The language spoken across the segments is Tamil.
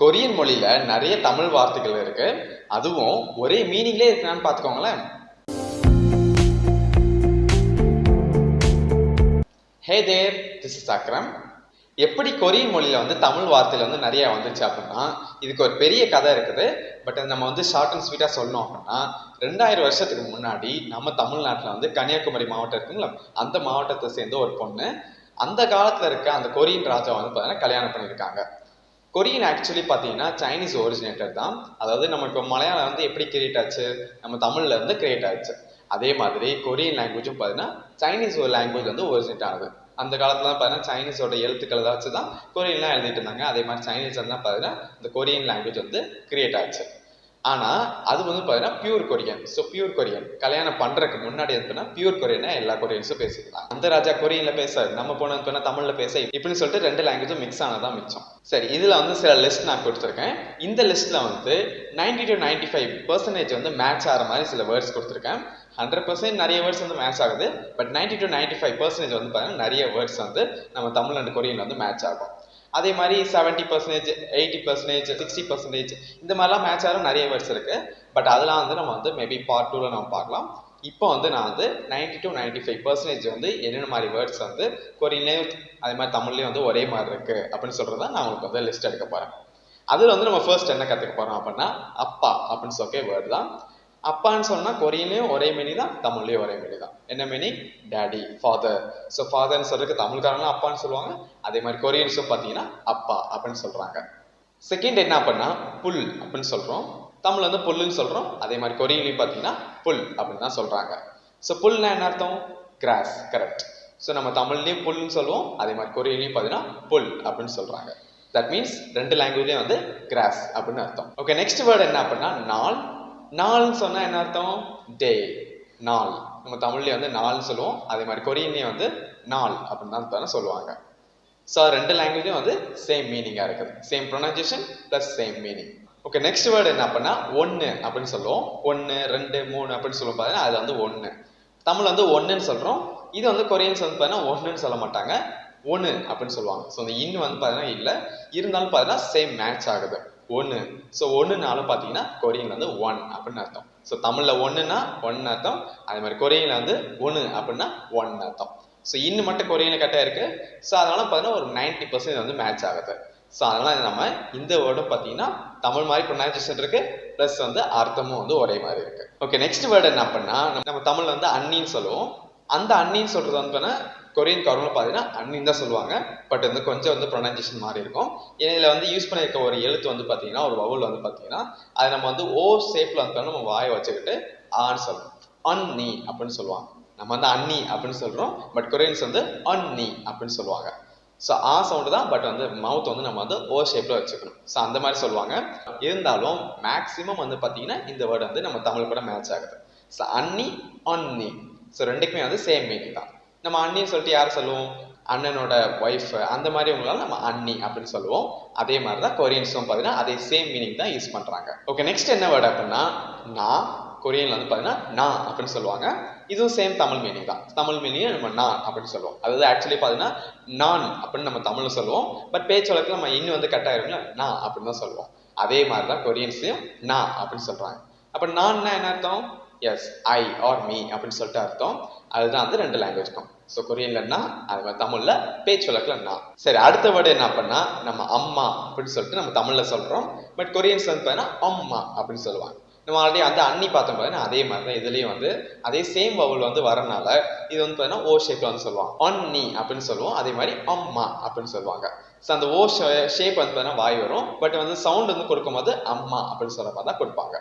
கொரியன் மொழியில நிறைய தமிழ் வார்த்தைகள் இருக்கு. அதுவும் ஒரே மீனிங்லேயே இருக்கிறான்னு பார்த்துக்கோங்களேன். Hey there this is Akram எப்படி கொரியன் மொழியில வந்து தமிழ் வார்த்தையில வந்து நிறைய வந்துச்சு அப்படின்னா இதுக்கு ஒரு பெரிய கதை இருக்குது. பட் அது நம்ம வந்து ஷார்ட் அண்ட் ஸ்வீட்டாக சொல்லணும் அப்படின்னா ரெண்டாயிரம் வருஷத்துக்கு முன்னாடி நம்ம தமிழ்நாட்டில் வந்து கன்னியாகுமரி மாவட்டம் இருக்குங்களா அந்த மாவட்டத்தை சேர்ந்த ஒரு பொண்ணு அந்த காலத்தில் இருக்க அந்த கொரியன் ராஜா வந்து பார்த்தீங்கன்னா கல்யாணம் பண்ணியிருக்காங்க. கொரியன் ஆக்சுவலி பார்த்தீங்கன்னா சைனீஸ் ஒரிஜினேட்டர் தான். அதாவது நம்ம இப்போ மலையாளம் வந்து எப்படி கிரியேட் ஆச்சு? நம்ம தமிழ்ல இருந்து கிரியேட் ஆச்சு. அதே மாதிரி கொரியன் லாங்குவேஜும் பார்த்தீங்கன்னா சைனீஸ் ஒரு லாங்குவேஜ் வந்து ஒரிஜினேட் ஆகுது அந்த காலத்துல பார்த்தீங்கன்னா சைனீஸோட எழுத்துக்களை வச்சு தான் கொரியன்லாம் எழுதிட்டு இருந்தாங்க. அதே மாதிரி சைனீஸ் தான் பார்த்தீங்கன்னா இந்த கொரியன் லாங்குவேஜ் வந்து கிரியேட் ஆச்சு. ஆனால் அது வந்து பார்த்தீங்கன்னா pure Korean so pure Korean கல்யாணம் பண்ணுறதுக்கு முன்னாடி வந்து பியூர் கொரியனா எல்லா கொரியன்ஸும் பேசிக்கலாம். அந்த ராஜா கொரியனில் பேச நம்ம போன போனால் தமிழில் பேச இப்படின்னு சொல்லிட்டு ரெண்டு லாங்குவேஜும் மிக்ஸ் ஆனதான் மிச்சம். சரி இதில் வந்து சில லிஸ்ட் நான் கொடுத்துருக்கேன். இந்த லிஸ்ட்டில் வந்து ninety two ninety five percentage வந்து மேட்ச் ஆகிற மாதிரி சில வேர்ட்ஸ் கொடுத்துருக்கேன். ஹண்ட்ரட் பர்சன்ட் நிறைய வேர்ட்ஸ் வந்து மேட்ச் ஆகுது. But ninety two ninety five percentage வந்து பார்த்தீங்கன்னா நிறைய வேர்ட்ஸ் வந்து நம்ம தமிழ் அண்ட் கொரியன்ல வந்து மேட்ச் ஆகும். அதே மாதிரி seventy percentage eighty percentage sixty percentage இந்த மாதிரிலாம் மேட்ச் ஆகிற நிறைய வேர்ட்ஸ் இருக்குது பட் அதெல்லாம் வந்து நம்ம வந்து மேபி பார்ட் டூவில் நம்ம பார்க்கலாம். இப்போ வந்து நான் வந்து ninety two ninety five percentage வந்து என்னென்ன மாதிரி வேர்ட்ஸ் வந்து கொரியன்லேயும் அதே மாதிரி தமிழ்லேயும் வந்து ஒரே மாதிரி இருக்குது அப்படின்னு சொல்கிறத நான் உங்களுக்கு வந்து லிஸ்ட் எடுக்க போகிறேன் அதில் வந்து நம்ம ஃபர்ஸ்ட் என்ன கற்றுக்க போகிறோம் அப்படின்னா அப்பா அப்படின்னு சொல்லி வேர்டு தான். அப்பான்னு சொன்னா கொரியன்லயும் ஒரே மீனி தான் தமிழ்லயும் ஒரே மீனி தான். என்ன மீனிங் டேடி ஃபாதர் ஸோ ஃபாதர்னு சொல்றதுக்கு தமிழ்காரங்களும் அப்பான்னு சொல்லுவாங்க. அதே மாதிரி கொரியன்ஸும் பார்த்தீங்கன்னா அப்பா அப்படின்னு சொல்றாங்க. செகண்ட் என்ன அப்படின்னா புல் அப்படின்னு சொல்றோம். தமிழ் வந்து புல்லுன்னு சொல்றோம். அதே மாதிரி கொரியன்லையும் பார்த்தீங்கன்னா புல் அப்படின்னு தான் சொல்றாங்க. ஸோ புல்னா என்ன அர்த்தம்? கிராஸ் கரெக்ட் ஸோ நம்ம தமிழ்லேயும் புல்னு சொல்லுவோம். அதே மாதிரி கொரியன்லையும் பார்த்தீங்கன்னா புல் அப்படின்னு சொல்றாங்க. தட் மீன்ஸ் ரெண்டு லாங்குவேஜ்லேயும் வந்து கிராஸ் அப்படின்னு அர்த்தம். ஓகே நெக்ஸ்ட் வேர்டு என்ன அப்படின்னா நாள். நாள்னு சொன்னால் என்ன அர்த்தம்? டே நாள். நம்ம தமிழ்லேயே வந்து நாள்னு சொல்லுவோம். அதே மாதிரி கொரியன்லேயே வந்து நாள் அப்படின்னு தான் சொல்லுவாங்க. ஸோ ரெண்டு லாங்குவேஜும் வந்து சேம் மீனிங்காக இருக்குது. Same pronunciation plus same meaning okay next word என்ன அப்படின்னா ஒன்று அப்படின்னு சொல்லுவோம். ஒன்று ரெண்டு மூணு அப்படின்னு சொல்லுவோம் பார்த்தீங்கன்னா அது வந்து ஒன்று தமிழ் வந்து ஒன்றுன்னு சொல்கிறோம் இது வந்து கொரியன்ஸ் வந்து பார்த்தீங்கன்னா ஒன்றுன்னு சொல்ல மாட்டாங்க. ஒன்று அப்படின்னு சொல்லுவாங்க. ஸோ இந்த இன் வந்து பார்த்தீங்கன்னா இல்லை. இருந்தாலும் பார்த்தீங்கன்னா சேம் மேட்ச் ஆகுது. ஒன்று ஸோ ஒன்றுனாலும் பார்த்தீங்கன்னா கொரியன்ல வந்து ஒன் அப்படின்னு அர்த்தம். ஸோ தமிழில் ஒன்றுனா ஒன்று அர்த்தம். அதே மாதிரி கொரியன்ல வந்து ஒன்று அப்படின்னா ஒன் அர்த்தம். ஸோ இன்னும் மட்டும் கொரியன் கரெக்டாக இருக்குது ஸோ அதனால பார்த்தீங்கன்னா ஒரு நைன்டி பர்சன்ட் வந்து மேட்ச் ஆகுது. ஸோ அதனால் நம்ம இந்த வேர்டும் பார்த்தீங்கன்னா தமிழ் மாதிரி ப்ரொனன்சேஷன் இருக்கு. ப்ளஸ் வந்து அர்த்தமும் வந்து ஒரே மாதிரி இருக்கு. ஓகே நெக்ஸ்ட் வேர்டு என்ன அப்படின்னா நம்ம தமிழில் வந்து அன்னின்னு சொல்லுவோம். அந்த அண்ணின்னு சொல்றது வந்து கொரியன் கவர்மெண்ட் பார்த்தீங்கன்னா அன்னின்னு தான் சொல்லுவாங்க. பட் வந்து கொஞ்சம் வந்து ப்ரொனன்சேஷன் மாறி இருக்கும். இதில் வந்து யூஸ் பண்ணியிருக்க ஒரு எழுத்து வந்து பார்த்தீங்கன்னா ஒரு வவுல் வந்து பார்த்தீங்கன்னா அது நம்ம வந்து ஓ ஷேப்பில் வந்து நம்ம வாயை வச்சுக்கிட்டு ஆன்னு சொல்லணும். அன்னி அப்படின்னு சொல்லுவாங்க. நம்ம வந்து அன்னி அப்படின்னு சொல்கிறோம் பட் கொரியன்ஸ் வந்து அன்னி அப்படின்னு சொல்லுவாங்க. ஸோ ஆ சவுண்டு தான் பட் வந்து மவுத் வந்து நம்ம வந்து ஓ ஷேப்பில் வச்சுக்கணும். ஸோ அந்த மாதிரி சொல்லுவாங்க. இருந்தாலும் மேக்ஸிமம் வந்து பார்த்தீங்கன்னா இந்த வேர்டு வந்து நம்ம தமிழ் கூட மேட்ச் ஆகுது. ஸோ அன்னி அன்னி. ஸோ ரெண்டுக்குமே வந்து சேம் மீனிங் தான். நம்ம அண்ணின்னு சொல்லிட்டு யார் சொல்லுவோம்? அண்ணனோட ஒய்ஃப் அந்த மாதிரி உங்களால நம்ம அண்ணி அப்படின்னு சொல்லுவோம். அதே மாதிரி தான் கொரியன்ஸும் பார்த்தீங்கன்னா அதே சேம் மீனிங் தான் யூஸ் பண்ணுறாங்க ஓகே நெக்ஸ்ட் என்ன வேர்டு அப்படின்னா நான் கொரியனில் வந்து பார்த்தீங்கன்னா நான் அப்படின்னு சொல்லுவாங்க. இதுவும் சேம் தமிழ் மீனிங் தான். தமிழ் மீனிங் நம்ம நான் அப்படின்னு சொல்லுவோம். அதாவது ஆக்சுவலி பார்த்தீங்கன்னா நான் அப்படின்னு நம்ம தமிழ்ல சொல்லுவோம். பட் பேச்சு வழக்கில் நம்ம இன்னும் வந்து கட் ஆயிருங்களா நான் அப்படின்னு தான் சொல்லுவோம். அதே மாதிரி தான் கொரியன்ஸையும் நான் அப்படின்னு சொல்கிறாங்க அப்போ நான் என்ன அர்த்தம்? எஸ் ஐ ஆர் மீ அப்படின்னு சொல்லிட்டு அர்த்தம். அதுதான் வந்து ரெண்டு லாங்குவேஜ்க்கும் ஸோ கொரியன்லன்னா அது மாதிரி தமிழில் பேச்சு வழக்கில் நான் சரி அடுத்த வேர்டு என்ன பண்ணா நம்ம அம்மா அப்படின்னு சொல்லிட்டு நம்ம தமிழில் சொல்கிறோம் பட் கொரியன்ஸ் வந்து பார்த்தீங்கன்னா அம்மா அப்படின்னு சொல்லுவாங்க. நம்ம ஆல்ரெடி அந்த அன்னி பார்த்தோம் பார்த்தீங்கன்னா அதே மாதிரி தான் இதுலேயும் வந்து அதே சேம் வவுல் வந்து வரனால இது வந்து பார்த்தீங்கன்னா ஓ ஷேப்பில் வந்து சொல்லுவாங்க. அன்னி அப்படின்னு சொல்லுவோம். அதே மாதிரி அம்மா அப்படின்னு சொல்லுவாங்க. ஸோ அந்த ஓ ஷேப் வந்து பார்த்தீங்கன்னா வாய் வரும். பட் வந்து சவுண்ட் வந்து கொடுக்கும்போது அம்மா அப்படின்னு சொல்ற மாதிரி தான் கொடுப்பாங்க.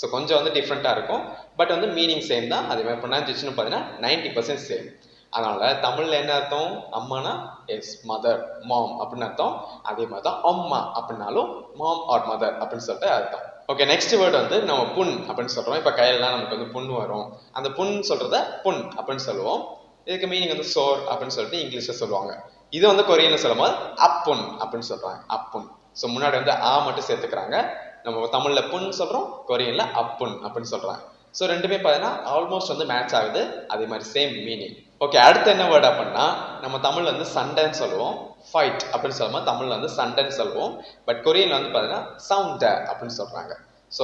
ஸோ கொஞ்சம் வந்து டிஃப்ரெண்ட்டாக இருக்கும். பட் வந்து மீனிங் சேம் தான். அதே மாதிரி ப்ரொனன்சியேஷன் பார்த்தீங்கன்னா நைன்டி பர்சன்ட் சேம் அதனால் தமிழில் என்ன அர்த்தம்? அம்மானா எஸ் மதர் மாம் அப்படின்னு அர்த்தம். அதே மாதிரி தான் அம்மா அப்படின்னாலும் மாம் ஆர் மதர் அப்படின்னு சொல்லிட்டு அர்த்தம். ஓகே நெக்ஸ்ட் வேர்டு வந்து நம்ம புண் அப்படின்னு சொல்கிறோம் இப்போ கையிலலாம் நமக்கு வந்து புண் வரும். அந்த புண் சொல்கிறத புண் அப்படின்னு சொல்லுவோம். இதுக்கு மீனிங் வந்து சோர் அப்படின்னு சொல்லிட்டு இங்கிலீஷில் சொல்லுவாங்க. இது வந்து கொரியன்ல சொல்லும்போது அப்புண் அப்படின்னு சொல்கிறாங்க அப்புன் ஸோ முன்னாடி வந்து ஆ மட்டும் சேர்த்துக்கிறாங்க. நம்ம தமிழ்ல புண் சொல்றோம் கொரியன்ல அப்புன் அப்படின்னு சொல்கிறாங்க ஸோ ரெண்டுமே பார்த்தீங்கன்னா ஆல்மோஸ்ட் வந்து மேட்ச் ஆகுது. அதே மாதிரி சேம் மீனிங் ஓகே அடுத்து என்ன வேர்ட் அப்படின்னா நம்ம தமிழ்ல வந்து சண்டைன்னு சொல்லுவோம். ஃபைட் அப்படின்னு சொல்லும்போது தமிழ்ல வந்து சண்டைன்னு சொல்லுவோம். பட் கொரியன்ல வந்து பார்த்தீங்கன்னா சவுண்ட அப்படின்னு சொல்றாங்க. ஸோ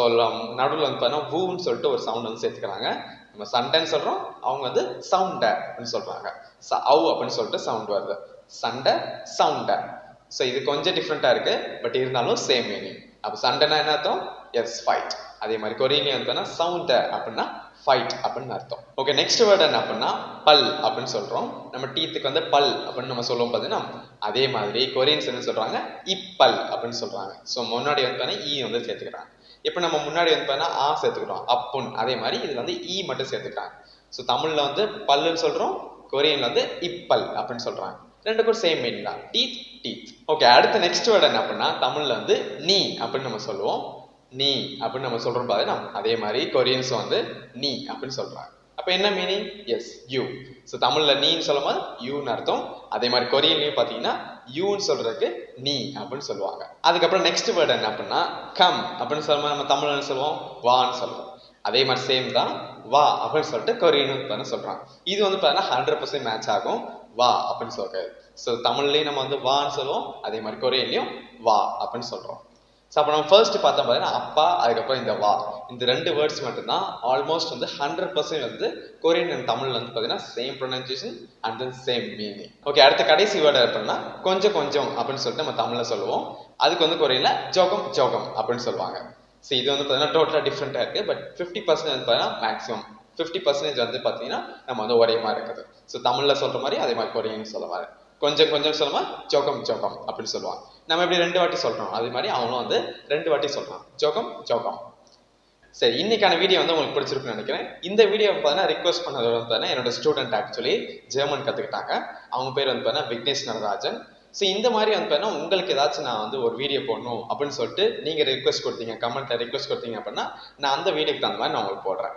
நடுவில் வந்து பார்த்தீங்கன்னா வூன்னு சொல்லிட்டு ஒரு சவுண்ட் வந்து சேர்த்துக்கிறாங்க. நம்ம சண்டைன்னு சொல்றோம் அவங்க வந்து சவுண்ட அப்படின்னு சொல்றாங்க. ச அவு அப்படின்னு சொல்லிட்டு சவுண்ட் வருது. சண்டை சவுண்ட ஸோ இது கொஞ்சம் டிஃப்ரெண்ட்டாக இருக்குது பட் இருந்தாலும் சேம் மீனிங் அப்போ சண்டைனா என்ன அர்த்தம்? எஸ் ஃபைட் அதே மாதிரி கொரியன் வந்து சவுண்ட் அப்படின்னா ஃபைட் அப்படின்னு அர்த்தம். ஓகே நெக்ஸ்ட் வேர்ட் என்ன அப்படின்னா பல் அப்படின்னு சொல்கிறோம் நம்ம டீத்துக்கு வந்து பல் அப்படின்னு நம்ம சொல்லுவோம் பார்த்தீங்கன்னா அதே மாதிரி கொரியன்ஸ் என்ன சொல்கிறாங்க இப்பல் அப்படின்னு சொல்கிறாங்க ஸோ முன்னாடி வந்து பார்த்தீங்கன்னா ஈ e வந்து சேர்த்துக்கிறாங்க. இப்போ நம்ம முன்னாடி வந்து பார்த்தீங்கன்னா ஆ சேர்த்துக்கிறோம். அப்புன் அதே மாதிரி இதில் வந்து ஈ மட்டும் சேர்த்துக்கிறாங்க. ஸோ தமிழில் வந்து பல்லுன்னு சொல்கிறோம் கொரியனில் வந்து இப்பல் அப்படின்னு சொல்கிறாங்க ரெண்டுக்கும் சேம் மீனிங் தான். டீத் டீத் ஓகே அடுத்த நெக்ஸ்ட் வேர்ட் என்ன அப்படின்னா தமிழ்ல வந்து நீ அப்படின்னு நம்ம சொல்லுவோம். நீ அப்படின்னு நம்ம சொல்றோம் நம்ம அதே மாதிரி கொரியன்ஸ் வந்து நீ அப்படின்னு சொல்றாங்க. அப்போ என்ன மீனிங் எஸ் யூ ஸோ தமிழ்ல நீன்னு சொல்லும் போது யூன்னு அர்த்தம். அதே மாதிரி கொரியன்லையும் பார்த்தீங்கன்னா யூன்னு சொல்றதுக்கு நீ அப்படின்னு சொல்லுவாங்க. அதுக்கப்புறம் நெக்ஸ்ட் வேர்ட் என்ன அப்படின்னா கம் அப்படின்னு சொல்லும்போது நம்ம தமிழ்ல என்ன சொல்லுவோம்? வான்னு சொல்லுவோம். அதே மாதிரி சேம் தான் வா அப்படின்னு சொல்லிட்டு கொரியன் தானே சொல்றாங்க. இது வந்து பார்த்தீங்கன்னா ஹண்ட்ரட் பர்சன்ட் மேட்ச் ஆகும். வா அப்படின்னு சொல்றது ஸோ தமிழ்லையும் நம்ம வந்து வான்னு சொல்லுவோம் அதே மாதிரி கொரியன்லையும் வா அப்படின்னு சொல்கிறோம் ஸோ அப்போ நம்ம ஃபர்ஸ்ட் பார்த்தோம் பார்த்தீங்கன்னா அப்பா அதுக்கப்புறம் இந்த வா. இந்த ரெண்டு வேர்ட்ஸ் மட்டும்தான் ஆல்மோஸ்ட் வந்து ஹண்ட்ரட் பர்சன்ட் வந்து கொரியன் அண்ட் தமிழ் வந்து பார்த்தீங்கன்னா same pronunciation and then same meaning okay அடுத்த கடைசி வேர்டு அப்படின்னா கொஞ்சம் கொஞ்சம் அப்படின்னு சொல்லிட்டு நம்ம தமிழில் சொல்லுவோம். அதுக்கு வந்து கொரியனில் ஜோகம் ஜோகம் அப்படின்னு சொல்லுவாங்க. ஸோ இது வந்து பார்த்தீங்கன்னா டோட்டலாக டிஃப்ரெண்ட்டாக இருக்குது பட் ஃபிஃப்டி பர்சன்ட் வந்து பார்த்தீங்கன்னா மேக்ஸிமம் ஃபிஃப்டி பர்சன்டேஜ் வந்து பார்த்தீங்கன்னா நம்ம வந்து ஒரே மாதிரி இருக்குது. ஸோ தமிழில் சொல்கிற மாதிரி அதே மாதிரி கொரியன்னு சொல்ல மாதிரி கொஞ்சம் கொஞ்சம் சொல்லுமா ஜோகம் ஜோகம் அப்படின்னு சொல்லுவாங்க. நம்ம இப்படி ரெண்டு வாட்டி சொல்கிறோம் அதே மாதிரி அவங்களும் வந்து ரெண்டு வாட்டி சொல்கிறான் ஜோகம் ஜோகம். சரி இன்னைக்கான வீடியோ வந்து உங்களுக்கு பிடிச்சிருக்குன்னு நினைக்கிறேன். இந்த வீடியோ பார்த்தீங்கன்னா ரிக்வஸ்ட் பண்ணது வந்து பார்த்தீங்கன்னா என்னோட ஸ்டூடெண்ட் ஆக்சுவலி ஜெர்மன் கற்றுக்கிட்டாங்க அவங்க பேர் வந்து பார்த்தீங்கன்னா விக்னேஷ் நடராஜன். ஸோ இந்த மாதிரி வந்து பார்த்தீங்கன்னா உங்களுக்கு ஏதாச்சும் நான் வந்து ஒரு வீடியோ போடணும் அப்படின்னு சொல்லிட்டு நீங்கள் ரிக்வஸ்ட் கொடுத்தீங்க கமெண்ட்டில் ரிக்வஸ்ட் கொடுத்தீங்க அப்படின்னா நான் அந்த வீடியோக்கு தகுந்த மாதிரி நான் உங்களுக்கு போடுறேன்.